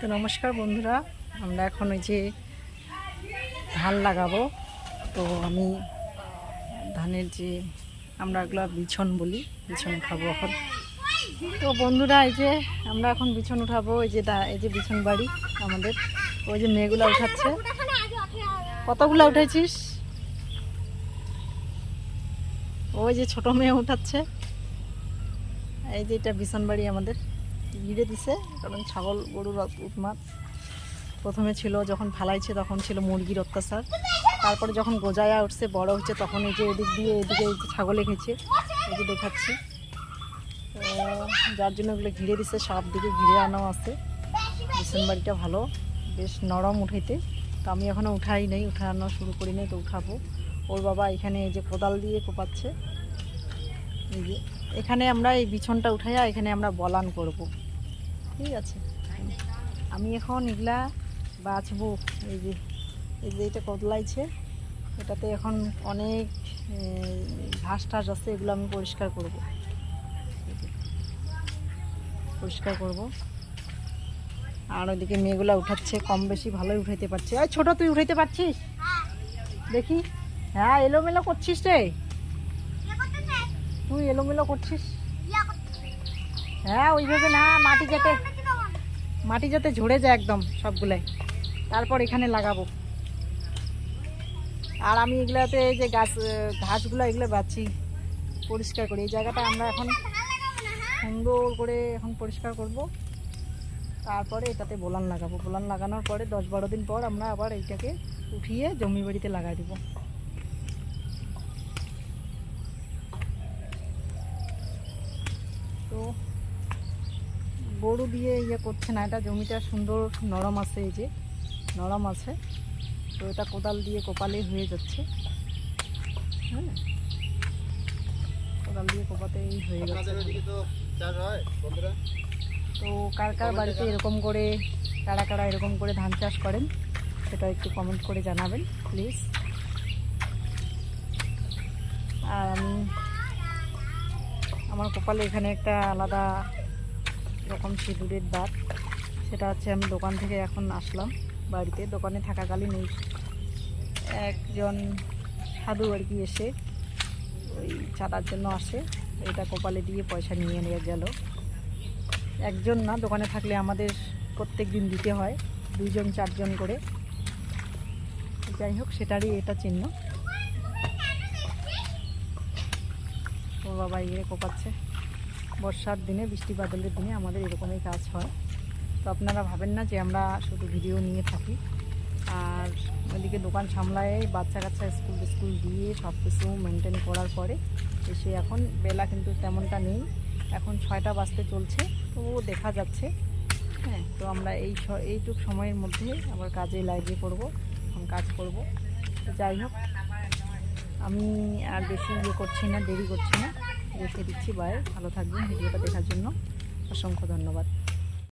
তো নমস্কার বন্ধুরা, আমরা এখন ওই যে ধান লাগাবো। তো আমি ধানের যে আমরা এগুলো বিছন বলি, বিছন খাব এখন। তো বন্ধুরা, এই যে আমরা এখন বিছন উঠাবো, এই যে এই যে বিছন বাড়ি আমাদের। ওই যে মেয়েগুলো উঠাচ্ছে। কতগুলো উঠেছিস? ওই যে ছোট মেয়ে উঠাচ্ছে। এই যে এটা বিছন বাড়ি আমাদের। ঘিরে দিছে, কারণ ছাগল, গরুর উৎমাত প্রথমে ছিল যখন ফালাইছে, তখন ছিল মুরগির অত্যাচার। তারপরে যখন গোজায়া উঠছে, বড় হচ্ছে, তখন এই যে এদিক দিয়ে এদিকে ছাগলে খেয়েছে এই যে দেখাচ্ছি। যার জন্য ওগুলো ঘিরে দিছে সব দিকে ঘিরে আনাও আছে। ডিসেম্বরটা ভালো, বেশ নরম উঠাইতে। তো আমি এখনও উঠাই নেই, উঠানো শুরু করি নাই, তো উঠাবো। ওর বাবা এখানে এই যে কোদাল দিয়ে কোপাচ্ছে। এই যে। এখানে আমরা এই বিছনটা উঠাইয়া এখানে আমরা বলান করব। ঠিক আছে? আমি এখন এগুলা বাছবো। এই যে এই যে এটা কদলাইছে। এটাতে এখন অনেক ঘাস টাস আছে, এগুলো আমি পরিষ্কার করব। পরিষ্কার করব। আর ওইদিকে মেয়েগুলো উঠাচ্ছে, কম বেশি ভালোই উঠাইতে পারছে। ওই ছোট তুই উঠাইতে পারছিস? দেখি। হ্যাঁ এলোমেলো করছিস রে। তুই এলোমেলো করছিস? হ্যাঁ ওইভাবে না মাটি যাতে মাটি যাতে ঝরে যায় একদম সবগুলাই। তারপর এখানে লাগাবো। আর আমি এগুলাতে এই যে গাছ ঘাসগুলো এগুলো বাছি পরিষ্কার করি। এই জায়গাটা আমরা এখন সুন্দর করে এখন পরিষ্কার করব। তারপরে এটাতে বোলান লাগাবো। বোলান লাগানোর পরে দশ বারো দিন পর আমরা আবার এইটাকে উঠিয়ে জমি বাড়িতে লাগাই দেবো তো গরু দিয়ে ইয়ে করছে না এটা জমিটা সুন্দর নরম আছে এই যে নরম আছে। তো এটা কোদাল দিয়ে কোপালেই হয়ে যাচ্ছে। হ্যাঁ। কোদাল দিয়ে কোপাতেই হয়ে যাচ্ছে। তো কার কার বাড়িতে এরকম করে কারা কারা এরকম করে ধান চাষ করেন সেটা একটু কমেন্ট করে জানাবেন প্লিজ। আর আমি আমার কপালে এখানে একটা আলাদা রকম সিঁদুরের দাঁত সেটা হচ্ছে আমি দোকান থেকে এখন আসলাম বাড়িতে। দোকানে থাকাকালীন এই একজন সাধু আর কি এসে ওই চাঁদার জন্য আসে। এটা কপালে দিয়ে পয়সা নিয়ে নিয়ে গেল। একজন না, দোকানে থাকলে আমাদের প্রত্যেক দিন দিতে হয়, দুইজন, চারজন করে। যাই হোক, সেটারই এটা চিহ্ন। ও বাবা ইয়ে কোপাচ্ছে। বর্ষার দিনে, বৃষ্টি বাদলের দিনে আমাদের এরকমই কাজ হয়। তো আপনারা ভাবেন না যে আমরা শুধু ভিডিও নিয়ে থাকি। আর ওইদিকে দোকান সামলায় বাচ্চা কাচ্চা স্কুল স্কুল দিয়ে সব কিছু মেনটেন করার পরে এসে এখন বেলা কিন্তু তেমনটা নেই। এখন ছয়টা বাজতে চলছে, তো দেখা যাচ্ছে। হ্যাঁ তো আমরা এই এইটুক সময়ের মধ্যে আবার কাজে লাগিয়ে পড়ব, এখন কাজ করব। যাই হোক। আমি আর বেশি ইয়ে করছি না, দেরি করছি না। রেখে দিচ্ছি, বাই। ভালো থাকবেন, ভিডিওটা দেখার জন্য। অসংখ্য ধন্যবাদ।